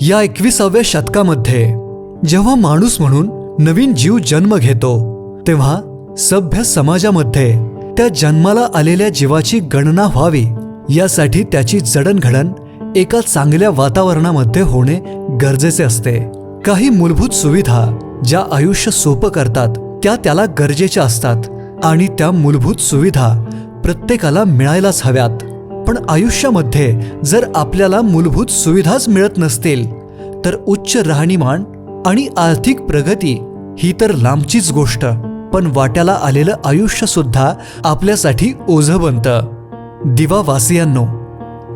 या एकविसाव्या शतकामध्ये जेव्हा माणूस म्हणून नवीन जीव जन्म घेतो तेव्हा सभ्य समाजामध्ये त्या जन्माला आलेल्या जीवाची गणना व्हावी यासाठी त्याची जडणघडण एका चांगल्या वातावरणामध्ये होणे गरजेचे असते. काही मूलभूत सुविधा ज्या आयुष्य सोपं करतात त्या त्याला गरजेच्या असतात आणि त्या मूलभूत सुविधा प्रत्येकाला मिळायलाच हव्यात. पण आयुष्यामध्ये जर आपल्याला मूलभूत सुविधाच मिळत नसतील तर उच्च राहणीमान आणि आर्थिक प्रगती ही तर लांबचीच गोष्ट पण वाट्याला आलेलं आयुष्यसुद्धा आपल्यासाठी ओझं बनतं. दिवावासियांनो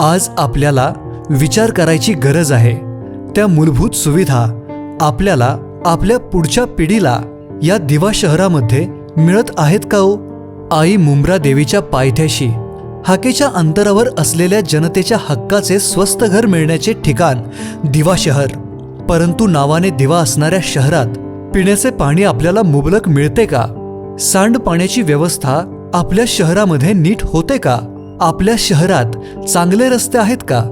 आज आपल्याला विचार करायची गरज आहे. त्या मूलभूत सुविधा आपल्याला आपल्या पुढच्या पिढीला या दिवा शहरामध्ये मिळत आहेत का हो? आई मुंब्रा देवीच्या पायथ्याशी हाकेच्या अंतरावर असलेल्या जनतेच्या हक्काचे स्वस्त घर मिळण्याचे ठिकाण दिवा शहर. परंतु नावाने दिवा असणाऱ्या शहरात पिण्याचे पाणी आपल्याला मुबलक मिळते का? सांडपाण्याची व्यवस्था आपल्या शहरामध्ये नीट होते का? आपल्या शहरात चांगले रस्ते आहेत का?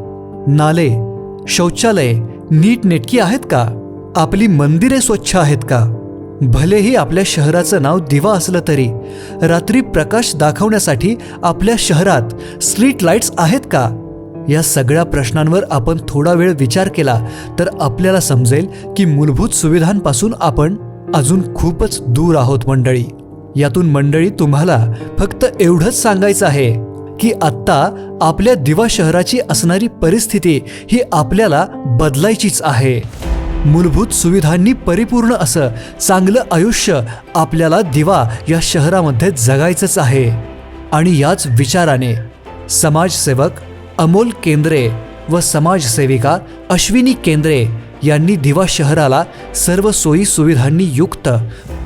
नाले शौचालय नीट नेटकी आहेत का? आपली मंदिरे स्वच्छ आहेत का? भलेही आपल्या शहराचं नाव दिवा असलं तरी रात्री प्रकाश दाखवण्यासाठी आपल्या शहरात स्ट्रीट लाईट्स आहेत का? या सगळ्या प्रश्नांवर आपण थोडा वेळ विचार केला तर आपल्याला समजेल की मूलभूत सुविधांपासून आपण अजून खूपच दूर आहोत मंडळी. यातून मंडळी तुम्हाला फक्त एवढंच सांगायचं आहे की आत्ता आपल्या दिवा शहराची असणारी परिस्थिती ही आपल्याला बदलायचीच आहे. मूलभूत सुविधांनी परिपूर्ण असं चांगलं आयुष्य आपल्याला दिवा या शहरामध्ये जगायचंच आहे. आणि याच विचाराने समाजसेवक अमोल केंद्रे व समाजसेविका अश्विनी केंद्रे यांनी दिवा शहराला सर्व सोयी सुविधांनी युक्त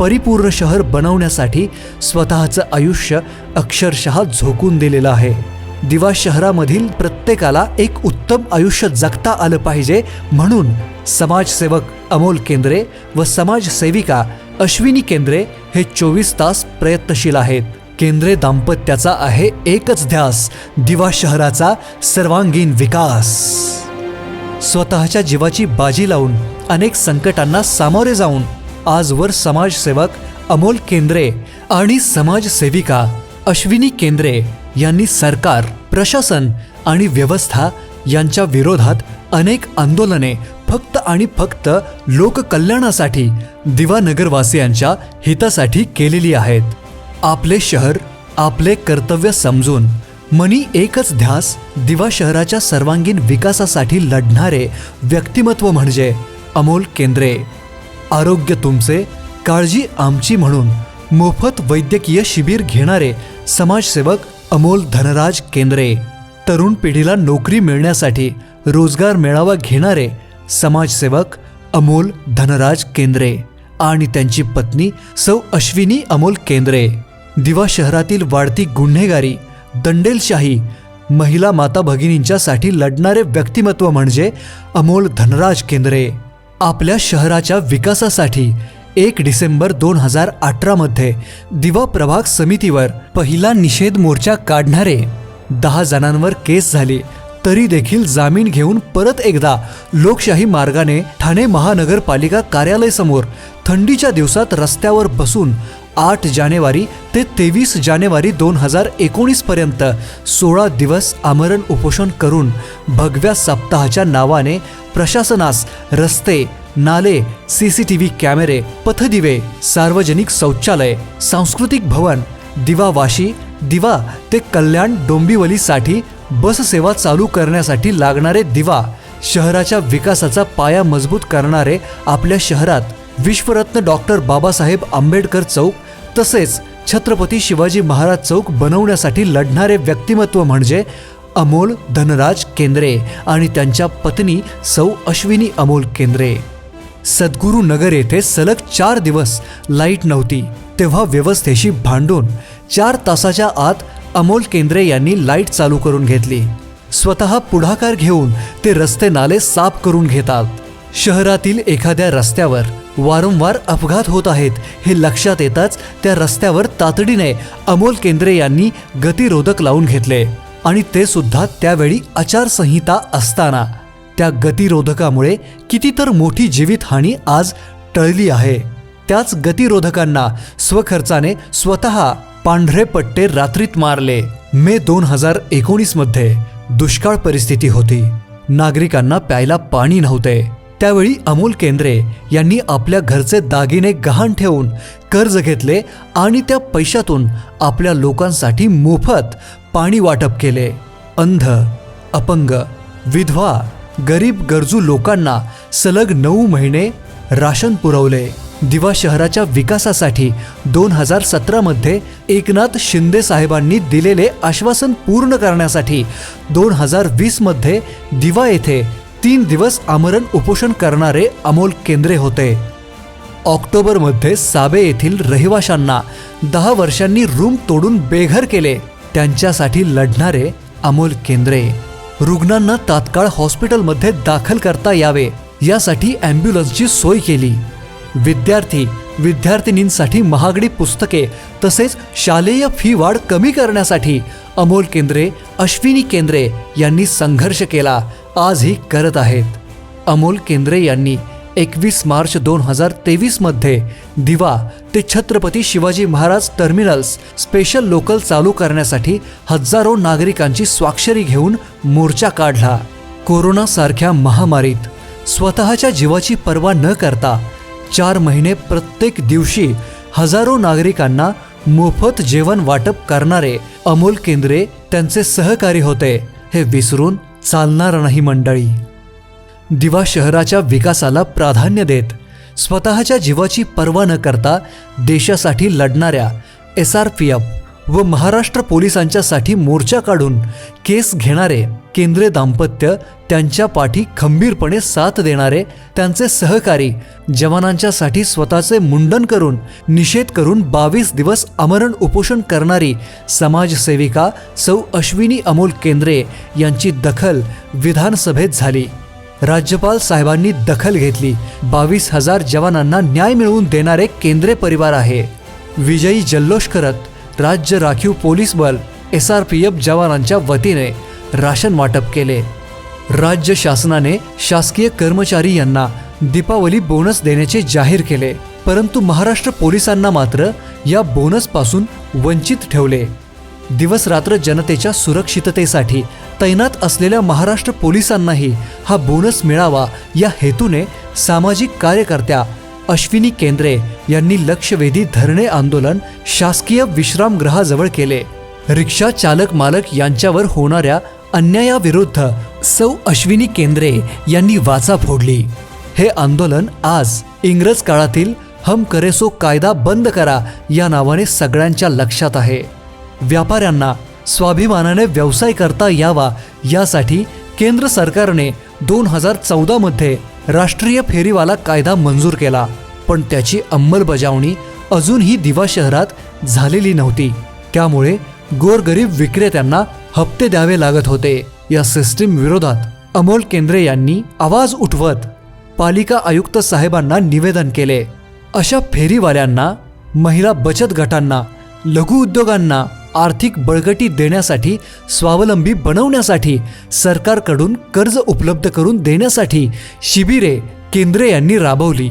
परिपूर्ण शहर बनवण्यासाठी स्वतःचं आयुष्य अक्षरशः झोकून दिलेलं आहे. दिवा शहरामधील प्रत्येकाला एक उत्तम आयुष्य जगता आलं पाहिजे म्हणून समाजसेवक अमोल केंद्रे व समाजसेविका अश्विनी केंद्रे हे चोवीस तास प्रयत्नशील आहेत. केंद्रे दाम्पत्याचा आहे एकच ध्यास दिवा शहराचा सर्वांगीण विकास. स्वतःच्या जीवाची बाजी लावून अनेक संकटांना सामोरे जाऊन आजवर समाजसेवक अमोल केंद्रे आणि समाजसेविका अश्विनी केंद्रे यांनी सरकार प्रशासन आणि व्यवस्था यांच्या विरोधात अनेक आंदोलने फक्त आणि फक्त लोककल्याणासाठी दिवा नगरवासियांच्या हितासाठी केलेली आहेत. आपले शहर आपले कर्तव्य समजून मनी एकच ध्यास दिवा शहराच्या सर्वांगीण विकासासाठी लढणारे व्यक्तिमत्व म्हणजे अमोल केंद्रे. आरोग्य तुमचे काळजी आमची म्हणून मोफत वैद्यकीय शिबिर घेणारे समाजसेवक अमोल धनराज केंद्रे तरुण पिढीला नोकरी मिळण्यासाठी रोजगार मेळावा घेणारे समाजसेवक अमोल धनराज केंद्रे आणि त्यांची पत्नी सौ अश्विनी अमोल केंद्रे. दिवा शहरातील वाढती गुन्हेगारी दंडेलशाही महिला माता भगिनींच्यासाठी लढणारे व्यक्तिमत्व म्हणजे अमोल धनराज केंद्रे. आपल्या शहराच्या विकासासाठी एक डिसेंबर दोन हजार अठरामध्ये दिवा प्रभाग समितीवर पहिला निषेध मोर्चा काढणारे दहा जणांवर केस झाली. तरी देखील जामीन घेऊन परत एकदा लोकशाही मार्गाने ठाणे महानगरपालिका कार्यालय थंडीच्या दिवसात रस्त्यावर बसून आठ जानेवारी ते तेवीस जानेवारी दोन हजार एकोणीसपर्यंत सोळा दिवस आमरण उपोषण करून भगव्या सप्ताहाच्या नावाने प्रशासनास रस्ते नाले सी सी टी व्ही कॅमेरे पथदिवे सार्वजनिक शौचालय सांस्कृतिक भवन दिवा वाशी दिवा ते कल्याण डोंबिवलीसाठी बस सेवा चालू करण्यासाठी लागणारे दिवा शहराच्या विकासाचा पाया मजबूत करणारे आपल्या शहरात विश्वरत्न डॉक्टर बाबासाहेब आंबेडकर चौक तसेच छत्रपती शिवाजी महाराज चौक बनवण्यासाठी लढणारे व्यक्तिमत्व म्हणजे अमोल धनराज केंद्रे आणि त्यांच्या पत्नी सौ अश्विनी अमोल केंद्रे. सद्गुरू नगर येथे सलग चार दिवस लाइट नव्हती. तेव्हा व्यवस्थेशी भांडून चार तासाच्या आत अमोल केंद्रे यांनी लाइट चालू करून घेतली. स्वतः पुढाकार घेऊन ते रस्ते नाले साफ करून घेतात. शहरातील एखाद्या रस्त्यावर वारंवार अपघात होत आहेत हे लक्षात येताच त्या रस्त्यावर तातडीने अमोल केंद्रे यांनी गतिरोधक लावून घेतले आणि ते सुद्धा त्यावेळी आचारसंहिता असताना त्या गतिरोधकामुळे किती तर मोठी जीवितहानी आज टळली आहे. त्याच गतिरोधकांना स्वखर्चाने स्वतः पांढरे पट्टे रात्रीत मारले. मे दोन हजार एकोणीसमध्ये दुष्काळ परिस्थिती होती. नागरिकांना प्यायला पाणी नव्हते. त्यावेळी अमोल केंद्रे यांनी आपल्या घरचे दागिने गहाण ठेवून कर्ज घेतले आणि त्या पैशातून आपल्या लोकांसाठी मोफत पाणी वाटप केले. अंध अपंग विधवा गरीब गरजू लोकांना सलग नऊ महिने राशन पुरवले. दिवा शहराच्या विकासासाठी दोन हजार सतरामध्ये एकनाथ शिंदे साहेबांनी दिलेले आश्वासन पूर्ण करण्यासाठी दोन हजार वीसमध्ये दिवा येथे तीन दिवस आमरण उपोषण करणारे अमोल केंद्रे होते. ऑक्टोबरमध्ये साबे येथील रहिवाशांना दहा वर्षांनी रूम तोडून बेघर केले. त्यांच्यासाठी लढणारे अमोल केंद्रे. रुग्णांना तात्काळ हॉस्पिटलमध्ये दाखल करता यावे यासाठी ॲम्ब्युलन्सची सोय केली. विद्यार्थी विद्यार्थिनींसाठी महागडी पुस्तके तसेच शालेय फी वाढ कमी करण्यासाठी अमोल केंद्रे अश्विनी केंद्रे यांनी संघर्ष केला आजही करत आहेत. अमोल केंद्रे यांनी एकवीस मार्च दोन हजार तेवीसमध्ये दिवा ते Chhatrapati Shivaji Maharaj terminals special local चालू करण्यासाठी हजारो नागरिकांची स्वाक्षरी घेऊन मोर्चा काढला. कोरोनासारख्या महामारीत स्वतःच्या जीवाची पर्वा न करता चार महिने प्रत्येक दिवशी हजारो नागरिकांना मोफत जेवण वाटप करणारे अमोल केंद्रे त्यांचे सहकारी होते हे विसरून चालणार नाही मंडळी. दिवा शहराच्या विकासाला प्राधान्य देत स्वतःच्या जीवाची पर्वा न करता देशासाठी लढणाऱ्या एस आर पी एफ व महाराष्ट्र पोलिसांच्यासाठी मोर्चा काढून केस घेणारे केंद्रे दाम्पत्य त्यांच्या पाठी खंबीरपणे साथ देणारे त्यांचे सहकारी जवानांच्यासाठी स्वतःचे मुंडन करून निषेध करून बावीस दिवस आमरण उपोषण करणारी समाजसेविका सौ अश्विनी अमोल केंद्रे यांची दखल विधानसभेत झाली. राज्यपाल साहेबांनी दखल घेतली. बावीस हजार जवानांना न्याय मिळवून देणारे केंद्रे परिवार आहे. विजयी जल्लोष करत राज्य राखीव पोलीस बल एस आर पी एफ जवानांच्या वतीने राशन वाटप केले. राज्य शासनाने शासकीय कर्मचारी यांना दीपावली बोनस देण्याचे जाहीर केले. परंतु महाराष्ट्र पोलिसांना मात्र या बोनसपासून वंचित ठेवले. दिवस रात्र जनतेच्या सुरक्षिततेसाठी तैनात असलेल्या महाराष्ट्र पोलिसांनाही हा बोनस मिळावा या हेतूने सामाजिक कार्यकर्त्या अश्विनी केंद्रे यांनी लक्षवेधी धरणे आंदोलन शासकीय विश्रामगृहाजवळ केले. रिक्षा चालक मालक यांच्यावर होणाऱ्या अन्यायाविरुद्ध सौ अश्विनी केंद्रे यांनी वाचा फोडली. हे आंदोलन आज इंग्रज काळातील हम करेसो कायदा बंद करा या नावाने सगळ्यांच्या लक्षात आहे. व्यापाऱ्यांना स्वाभिमानाने व्यवसाय करता यावा यासाठी केंद्र सरकारने दोन हजार चौदामध्ये राष्ट्रीय फेरीवाला कायदा मंजूर केला. पण त्याची अंमलबजावणी अजूनही दिवा शहरात झालेली नव्हती. त्यामुळे गोरगरीब विक्रेत्यांना हप्ते द्यावे लागत होते. या सिस्टीम विरोधात अमोल केंद्रे यांनी आवाज उठवत पालिका आयुक्त साहेबांना निवेदन केले. अशा फेरीवाल्यांना महिला बचत गटांना लघु उद्योगांना आर्थिक बळकटी देण्यासाठी स्वावलंबी बनवण्यासाठी सरकारकडून कर्ज उपलब्ध करून देण्यासाठी शिबिरे केंद्रे यांनी राबवली.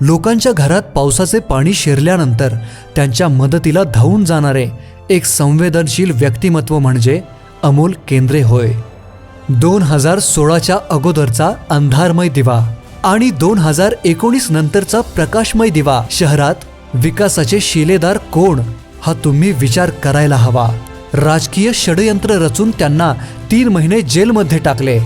लोकांच्या घरात पावसाचे पाणी शिरल्यानंतर त्यांच्या मदतीला धावून जाणारे एक संवेदनशील व्यक्तिमत्व म्हणजे अमोल केंद्रे होय. दोन हजार सोळाच्या अगोदरचा अंधारमय दिवा आणि दोन हजार एकोणीस नंतरचा प्रकाशमय दिवा शहरात विकासाचे शिलेदार कोण हा तुम्ही विचार करायला हवा. राजकीय षडयंत्र रचून त्यांना तीन महिने जेलमध्ये टाकले.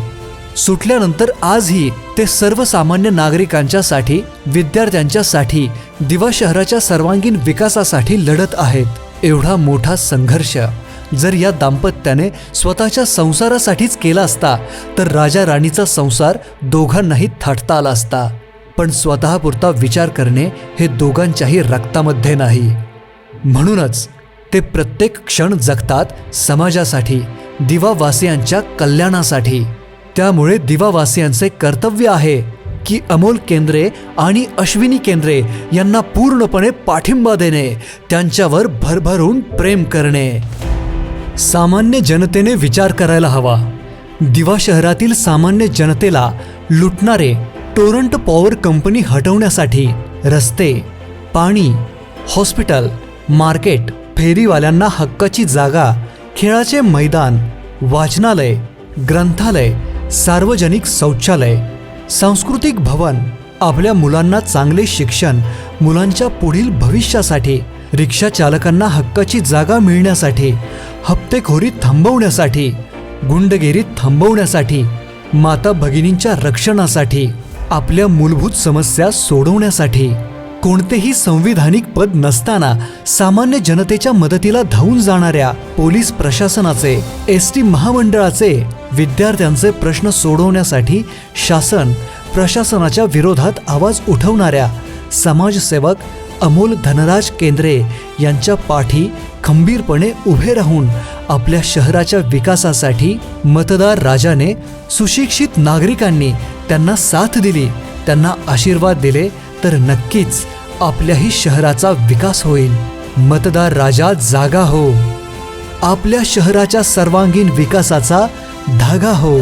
सुटल्यानंतर आजही ते सर्वसामान्य नागरिकांच्यासाठी विद्यार्थ्यांच्यासाठी दिवा शहराच्या सर्वांगीण विकासासाठी लढत आहेत. एवढा मोठा संघर्ष. जर या दाम्पत्याने स्वतःच्या संसारासाठीच केला असता तर राजा राणीचा संसार दोघांनाही थाटता आला असता. पण स्वतःपुरता विचार करणे हे दोघांच्याही रक्तामध्ये नाही. म्हणूनच ते प्रत्येक क्षण जगतात समाजासाठी दिवावासियांच्या कल्याणासाठी. त्यामुळे दिवावासियांचे कर्तव्य आहे की अमोल केंद्रे आणि अश्विनी केंद्रे यांना पूर्णपणे पाठिंबा देणे त्यांच्यावर भरभरून प्रेम करणे. सामान्य जनतेने विचार करायला हवा. दिवा शहरातील सामान्य जनतेला लुटणारे टोरंट पॉवर कंपनी हटवण्यासाठी रस्ते पाणी हॉस्पिटल मार्केट फेरीवाल्यांना हक्काची जागा खेळाचे मैदान वाचनालय ग्रंथालय सार्वजनिक शौचालय सांस्कृतिक भवन आपल्या मुलांना चांगले शिक्षण मुलांच्या पुढील भविष्यासाठी रिक्षा चालकांना हक्काची जागा मिळण्यासाठी हप्तेखोरी थांबवण्यासाठी गुंडगिरी थांबवण्यासाठी माता भगिनींच्या रक्षणासाठी आपल्या मूलभूत समस्या सोडवण्यासाठी. कोणतेही संविधानिक पद नसताना सामान्य जनतेच्या मदतीला धावून जाणाऱ्या पोलीस प्रशासनाचे एस टी महामंडळाचे विद्यार्थ्यांचे प्रश्न सोडवण्यासाठी शासन प्रशासनाच्या विरोधात आवाज उठवणाऱ्या समाजसेवक अमोल धनराज केंद्रे यांच्या पाठी खंबीरपणे उभे राहून आपल्या शहराच्या विकासासाठी मतदार राजाने सुशिक्षित नागरिकांनी त्यांना साथ दिली त्यांना आशीर्वाद दिले तर नक्कीच आपल्याही शहराचा विकास होईल. मतदार राजा जागा हो. आपल्या शहराच्या सर्वांगीण विकासाचा धागा हो.